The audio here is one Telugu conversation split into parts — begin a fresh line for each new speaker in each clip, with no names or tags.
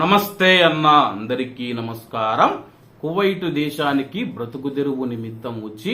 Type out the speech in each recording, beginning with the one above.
నమస్తే అన్న అందరికీ నమస్కారం. కువైటు దేశానికి బ్రతుకు తెరువు నిమిత్తం వచ్చి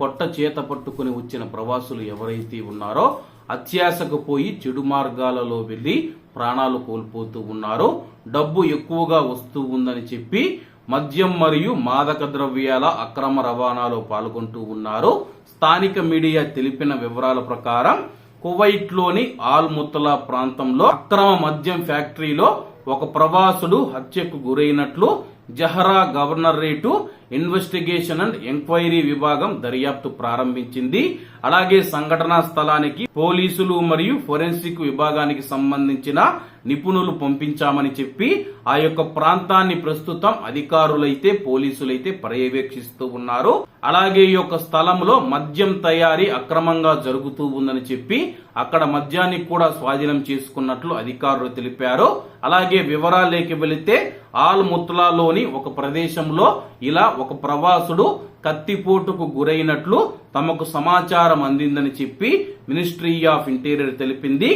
పొట్ట చేత పట్టుకుని వచ్చిన ప్రవాసులు ఎవరైతే ఉన్నారో అత్యాశకు పోయి చెడు మార్గాలలో వెళ్ళి ప్రాణాలు కోల్పోతూ ఉన్నారో. డబ్బు ఎక్కువగా వస్తూ ఉందని చెప్పి మద్యం మరియు మాదక ద్రవ్యాల అక్రమ రవాణాలో పాల్గొంటూ ఉన్నారు. స్థానిక మీడియా తెలిపిన వివరాల ప్రకారం కువైట్లోని ఆల్ ముత్తలా ప్రాంతంలో అక్రమ మద్యం ఫ్యాక్టరీలో ఒక ప్రవాసుడు హత్యకు గురైనట్లు Jahra governorate investigation and enquiry విభాగం దర్యాప్తు ప్రారంభించింది. అలాగే సంఘటనా స్థలానికి పోలీసులు మరియు ఫోరెన్సిక్ విభాగానికి సంబంధించిన నిపుణులు పంపించామని చెప్పి ఆ యొక్క ప్రాంతాన్ని ప్రస్తుతం అధికారులైతే పోలీసులైతే పర్యవేక్షిస్తూ ఉన్నారు. అలాగే ఈ యొక్క స్థలంలో మద్యం తయారీ అక్రమంగా జరుగుతూ ఉందని చెప్పి అక్కడ మద్యాన్ని కూడా స్వాధీనం చేసుకున్నట్లు అధికారులు తెలిపారు. అలాగే వివరాలేకి వెళితే ఆల్ ముత్లాలోని ఒక ప్రదేశంలో ఇలా ఒక ప్రవాసుడు కత్తిపోటుకు గురైనట్లు తమకు సమాచారం అందిందని చెప్పి మినిస్ట్రీ ఆఫ్ ఇంటీరియర్ తెలిపింది.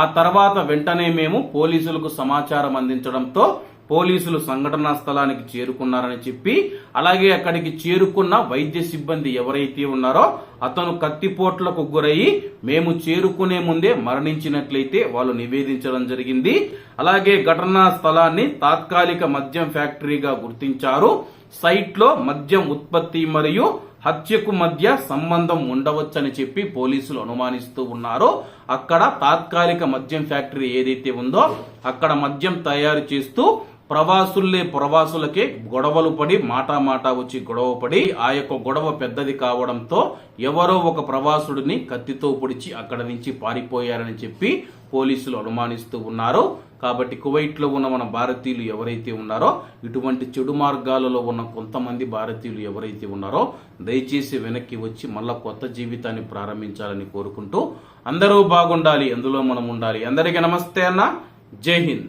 ఆ తర్వాత వెంటనే మేము పోలీసులకు సమాచారం అందించడంతో పోలీసులు సంఘటనా స్థలానికి చేరుకున్నారని చెప్పి అలాగే అక్కడికి చేరుకున్న వైద్య సిబ్బంది ఎవరైతే ఉన్నారో అతను కత్తిపోట్లకు గురయ్యి మేము చేరుకునే ముందే మరణించినట్లయితే వాళ్ళు నివేదించడం జరిగింది. అలాగే ఘటనా స్థలాన్ని తాత్కాలిక మద్యం ఫ్యాక్టరీగా గుర్తించారు. సైట్లో మద్యం ఉత్పత్తి మరియు హత్యకు మధ్య సంబంధం ఉండవచ్చని చెప్పి పోలీసులు అనుమానిస్తూ ఉన్నారు అక్కడ తాత్కాలిక మద్యం ఫ్యాక్టరీ ఏదైతే ఉందో అక్కడ మద్యం తయారు చేస్తూ ప్రవాసుల్లే ప్రవాసులకే గొడవలు పడి మాటా మాటా వచ్చి గొడవ పడి ఆ యొక్క గొడవ పెద్దది కావడంతో ఎవరో ఒక ప్రవాసుడిని కత్తితో పొడిచి అక్కడ నుంచి పారిపోయారని చెప్పి పోలీసులు అనుమానిస్తూ ఉన్నారు కాబట్టి కువైట్లో ఉన్న మన భారతీయులు ఎవరైతే ఉన్నారో ఇటువంటి చెడు మార్గాలలో ఉన్న కొంతమంది భారతీయులు ఎవరైతే ఉన్నారో దయచేసి వెనక్కి వచ్చి మళ్ళా కొత్త జీవితాన్ని ప్రారంభించాలని కోరుకుంటూ అందరూ బాగుండాలి అందులో మనం ఉండాలి. అందరికీ నమస్తే అన్న. జై హింద్.